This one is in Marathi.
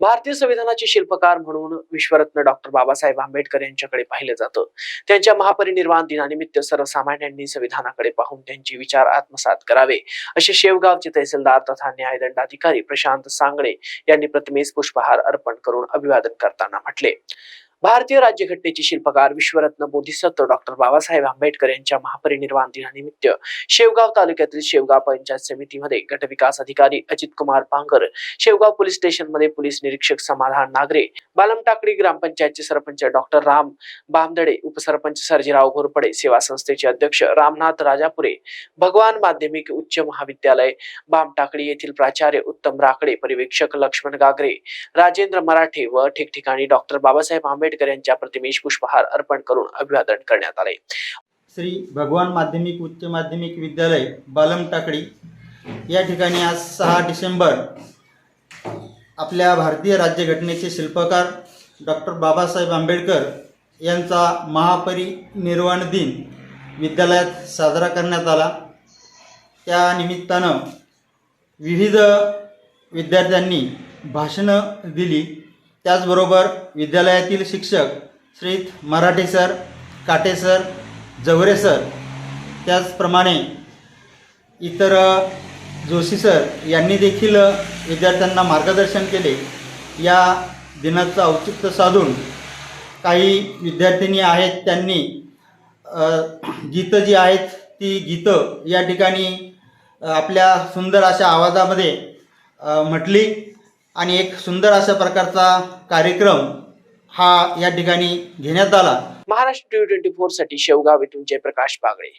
भारतीय संविधानाचे शिल्पकार म्हणून विश्वरत्न डॉक्टर बाबासाहेब आंबेडकर यांच्याकडे पाहिलं जातं. त्यांच्या महापरिनिर्वाण दिनानिमित्त सर्वसामान्यांनी संविधानाकडे पाहून त्यांचे विचार आत्मसात करावे. असे शेवगावचे तहसीलदार तथा न्यायदंडाधिकारी प्रशांत सांगळे यांनी प्रतिमेस पुष्पहार अर्पण करून अभिवादन करताना म्हटले. भारतीय राज्यघटनेचे शिल्पकार विश्वरत्न बोधिसत्व डॉक्टर बाबासाहेब आंबेडकर यांच्या महापरिनिर्वाण दिनानिमित्त शेवगाव तालुक्यातील शेवगाव पंचायत समितीमध्ये गटविकास अधिकारी अजित कुमार पांगर शेवगाव पोलीस स्टेशनमध्ये पोलीस निरीक्षक समाधान नागरे बालमटाकडी ग्रामपंचायतचे सरपंच डॉक्टर राम बामदडे उपसरपंच सर्जीराव घोरपडे सेवा संस्थेचे अध्यक्ष रामनाथ राजापुरे भगवान माध्यमिक उच्च महाविद्यालय बामटाकडी येथील प्राचार्य उत्तम राकडे पर्यवेक्षक लक्ष्मण गागरे राजेंद्र मराठे व ठिकठिकाणी डॉक्टर बाबासाहेब आंबेडकर यांच्या प्रतिमेश पुष्पहार अर्पण करून अभिवादन करण्यात आले. श्री भगवान माध्यमिक उच्च माध्यमिक विद्यालय बालम टाकडी या ठिकाणी आज सहा डिसेंबर आपल्या भारतीय राज्यघटनेचे शिल्पकार डॉक्टर बाबासाहेब आंबेडकर यांचा महापरिनिर्वाण दिन विद्यालयात साजरा करण्यात आला. त्या निमित्तानं विविध विद्यार्थ्यांनी भाषणं दिली. त्याचबरोबर विद्यालयातील शिक्षक Shri Marathe sir Kate sir Jaware sir त्याचप्रमाणे इतर जोशी सर यांनी देखील विद्यार्थ्यांना मार्गदर्शन केले. या दिनाचं औचित्य साधून काही विद्यार्थिनी आहेत त्यांनी गीतं जी आहेत ती गीतं या ठिकाणी आपल्या सुंदर अशा आवाजामध्ये म्हटली. आणि एक सुंदर अशा प्रकारचा कार्यक्रम हा या ठिकाणी घेण्यात आला. महाराष्ट्र टी ट्वेंटी फोरसाठी शेवगाव इथून जयप्रकाश बागळे.